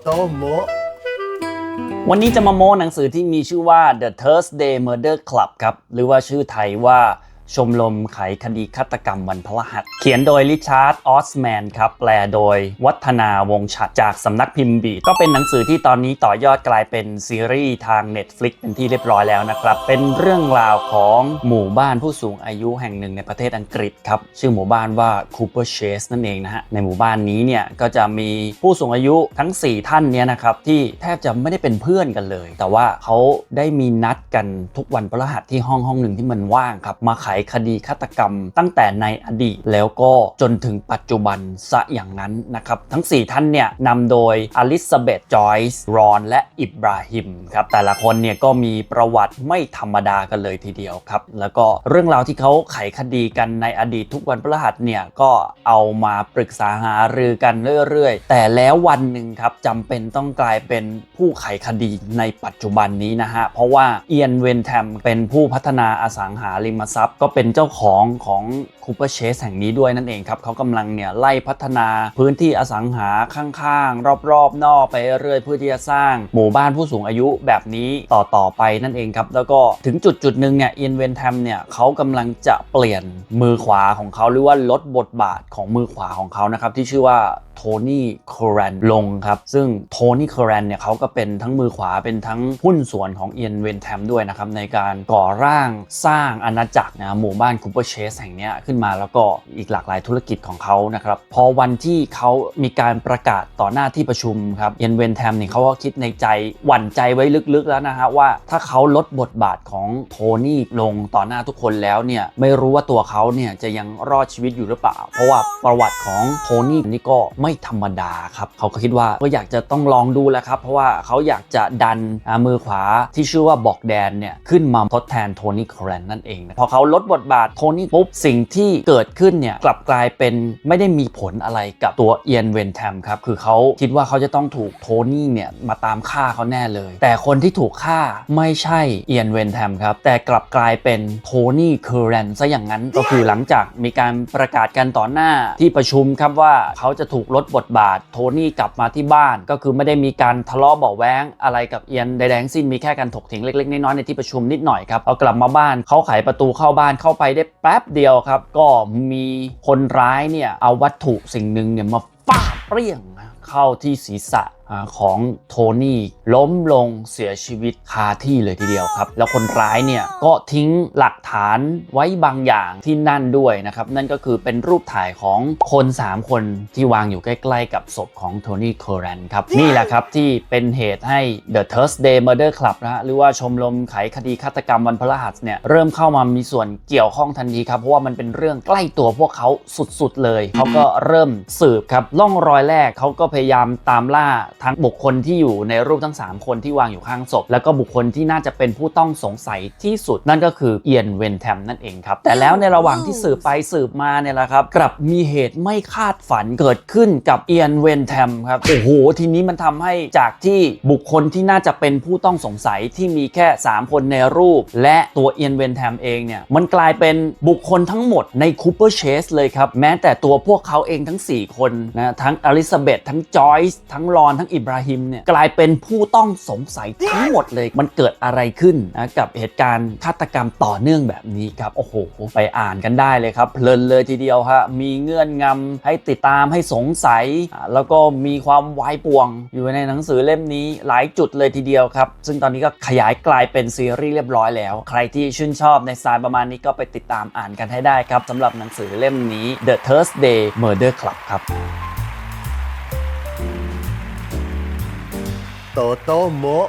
โต้โมวันนี้จะมาโม้หนังสือที่มีชื่อว่า The Thursday Murder Club ครับ หรือว่าชื่อไทยว่า ชมรมไขคดีฆาตกรรมวันพฤหัส เขียนโดยริชาร์ดออสแมนครับ แปลโดยวัฒนาวงฉัดจากสำนักพิมพ์บีก็เป็นหนังสือที่ตอนนี้ต่อยอดกลายเป็นซีรีส์ทาง Netflix เป็นที่เรียบร้อยแล้วนะครับ เป็นเรื่องราวของหมู่บ้านผู้สูงอายุแห่งหนึ่งในประเทศอังกฤษครับ ชื่อหมู่บ้านว่า Cooper Chase นั่นเองนะฮะ ในหมู่บ้านนี้เนี่ยก็จะมีผู้สูงอายุทั้ง 4 ท่านเนี่ยนะครับที่แทบจะไม่ได้เป็นเพื่อนกันเลย แต่ว่าเขาได้มีนัดกันทุกวันพฤหัสที่ห้องห้องหนึ่งที่มันว่างครับมาไขคดีฆาตกรรม ตั้งแต่ในอดีตแล้วก็จนถึงปัจจุบันซะอย่างนั้นนะครับ ทั้ง 4 ท่านเนี่ยนำโดยอลิซาเบธจอยส์รอน และอิบราฮิมครับแต่ละคนเนี่ยก็มีประวัติไม่ธรรมดากันเลยทีเดียวครับ แล้วก็เรื่องราวที่เขาไขคดีกันในอดีตทุกวันพฤหัสเนี่ยก็เอามาปรึกษาหารือกันเรื่อยๆ แต่แล้ววันหนึ่งครับจำเป็นต้องกลายเป็นผู้ไขคดีในปัจจุบันนี้นะฮะเพราะว่าเอียนเวนแทมเป็นผู้พัฒนาอสังหาริมทรัพย์ก็เป็นเจ้าของของคูเปอร์เชสแห่งนี้ด้วยนั่นเองครับเขากำลังเนี่ยไล่พัฒนาพื้นที่อสังหาข้างๆ รอบๆ นอกไปเรื่อยเพื่อที่จะสร้างหมู่บ้านผู้สูงอายุแบบนี้ต่อๆไปนั่นเองครับ แล้วก็ถึงจุดจุดหนึ่งเนี่ยเอียนเวนแทมเนี่ยเขากำลังจะเปลี่ยนมือขวาของเขาหรือว่าลดบทบาทของมือขวาของเขานะครับที่ชื่อว่าโทนี่โครนลงครับ ซึ่งโทนี่โครนเนี่ยเขาก็เป็นทั้งมือขวาเป็นทั้งหุ้นส่วนของเอียนเวนแทมด้วยนะครับในการก่อร่างสร้างอาณาจักรนะหมู่บ้านคูเปอร์เชสแห่งนี้ขึ้นมาแล้วก็อีกหลากหลายธุรกิจของเขานะครับ พอวันที่เขามีการประกาศต่อหน้าที่ประชุมครับเยนเวนแทมเนี่ยเขาก็คิดในใจหวั่นใจไว้ลึกๆแล้วนะฮะว่าถ้าเขาลดบทบาทของโทนี่ลงต่อหน้าทุกคนแล้วเนี่ยไม่รู้ว่าตัวเขาเนี่ยจะยังรอดชีวิตอยู่หรือเปล่า เพราะว่าประวัติของโทนี่นี่ก็ไม่ธรรมดาครับเขาก็คิดว่าก็อยากจะต้องลองดูแหล้วครับ เพราะว่าเขาอยากจะดันมือขวาที่ชื่อว่าบอกแดนเนี่ยขึ้นมาทดแทนโทนี่ครนนั่นเองนะพอเขาลดดบทบาทโทนี่ปุ๊บสิ่งที่เกิดขึ้นเนี่ยกลับกลายเป็นไม่ได้มีผลอะไรกับตัวเอียนเวนแทมครับคือเขาคิดว่าเขาจะต้องถูกโทนี่เนี่ยมาตามฆ่าเขาแน่เลย แต่คนที่ถูกฆ่าไม่ใช่เอียนเวนแทมครับแต่กลับกลายเป็นโทนี่เคอร์แรนซะอย่างนั้นก็คือหลังจากมีการประกาศกันต่อหน้าที่ประชุมครับว่าเขาจะถูกลดบทบาทโทนี่กลับมาที่บ้าน ก็คือไม่ได้มีการทะเลาะเบาแว้งอะไรกับเอียนใดๆทั้งสิ้นมีแค่การถกเถียงเล็กๆน้อยๆในที่ประชุมนิดหน่อยครับเอากลับมาบ้านเขาไขประตูเข้าบ้านเข้าไปได้แป๊บเดียวครับ ก็มีคนร้ายเนี่ยเอาวัตถุสิ่งหนึ่งเนี่ยมาฟาด เปรี้ยงนะเข้าที่ศีรษะอ่าของโทนี่ล้มลงเสียชีวิตคาที่เลยทีเดียวครับ แล้วคนร้ายเนี่ยก็ทิ้งหลักฐานไว้บางอย่างที่นั่นด้วยนะครับ นั่นก็คือเป็นรูปถ่ายของคน 3 คนที่วางอยู่ใกล้ๆกับศพของโทนี่โครันครับ นี่แหละครับที่เป็นเหตุให้ The Thursday Murder Club นะฮะหรือว่าชมรมไขคดีฆาตกรรมวันพฤหัสเนี่ยเริ่มเข้ามามีส่วนเกี่ยวข้องทันทีครับเพราะว่ามันเป็นเรื่องใกล้ตัวพวกเขาสุดๆเลยเขาก็เริ่มสืบครับล่องรอยแรกเขาก็พยายามตามล่าทั้งบุคคลที่อยู่ในรูปทั้ง 3 คนที่วางอยู่ข้างศพ แล้วก็บุคคลที่น่าจะเป็นผู้ต้องสงสัยที่สุด นั่นก็คือเอียนเวนแทมนั่นเองครับ แต่แล้วในระหว่างที่สืบไปสืบมาเนี่ยแหละครับกลับมีเหตุไม่คาดฝันเกิดขึ้นกับเอียนเวนแทมครับโอ้โหทีนี้มันทำให้จากที่บุคคลที่น่าจะเป็นผู้ต้องสงสัยที่มีแค่ 3 คนในรูป และตัวเอียนเวนแทมเองเนี่ยมันกลายเป็นบุคคลทั้งหมดในคูเปอร์เชสเลยครับแม้แต่ตัวพวกเขาเองทั้ง 4 คนนะทั้งออลิซาเบธทั้งจอยส์ทั้งรอนทั้งอิบราฮิมเนี่ยกลายเป็นผู้ต้องสงสัยทั้งหมดเลยมันเกิดอะไรขึ้นนะกับเหตุการณ์ฆาตกรรมต่อเนื่องแบบนี้ครับโอ้โหไปอ่านกันได้เลยครับ เพลินเลยทีเดียวฮะมีเงื่อนงำให้ติดตามให้สงสัย แล้วก็มีความวายป่วง อยู่ในหนังสือเล่มนี้หลายจุดเลยทีเดียวครับ ซึ่งตอนนี้ก็ขยายกลายเป็นซีรีส์เรียบร้อยแล้ว ใครที่ชื่นชอบในสไตล์ประมาณนี้ก็ไปติดตามอ่านกันให้ได้ครับสำหรับหนังสือเล่มนี้ The Thursday Murder Club ครับ โตโต้โมะ